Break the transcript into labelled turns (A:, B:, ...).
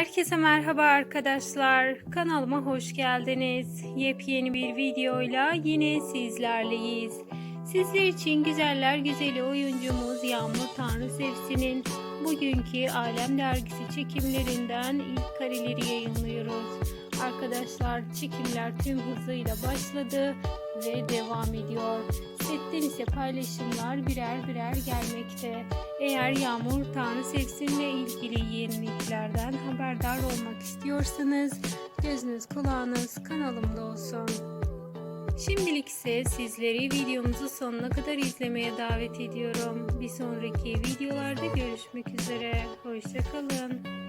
A: Herkese merhaba arkadaşlar. Kanalıma hoş geldiniz. Yepyeni bir videoyla yine sizlerleyiz. Sizler için güzeller güzeli oyuncumuz Yağmur Tanrı Sevsin'in bugünkü Alem Dergisi çekimlerinden ilk kareleri yayınlıyoruz. Arkadaşlar çekimler tüm hızıyla başladı ve devam ediyor. Setten ise paylaşımlar birer birer gelmekte. Eğer Yağmur Tanrı Sevsin'le ilgili yeniliklerden haberdar olmak istiyorsanız gözünüz kulağınız kanalımda olsun. Şimdilik ise sizleri videomuzu sonuna kadar izlemeye davet ediyorum. Bir sonraki videolarda görüşmek üzere. Hoşçakalın.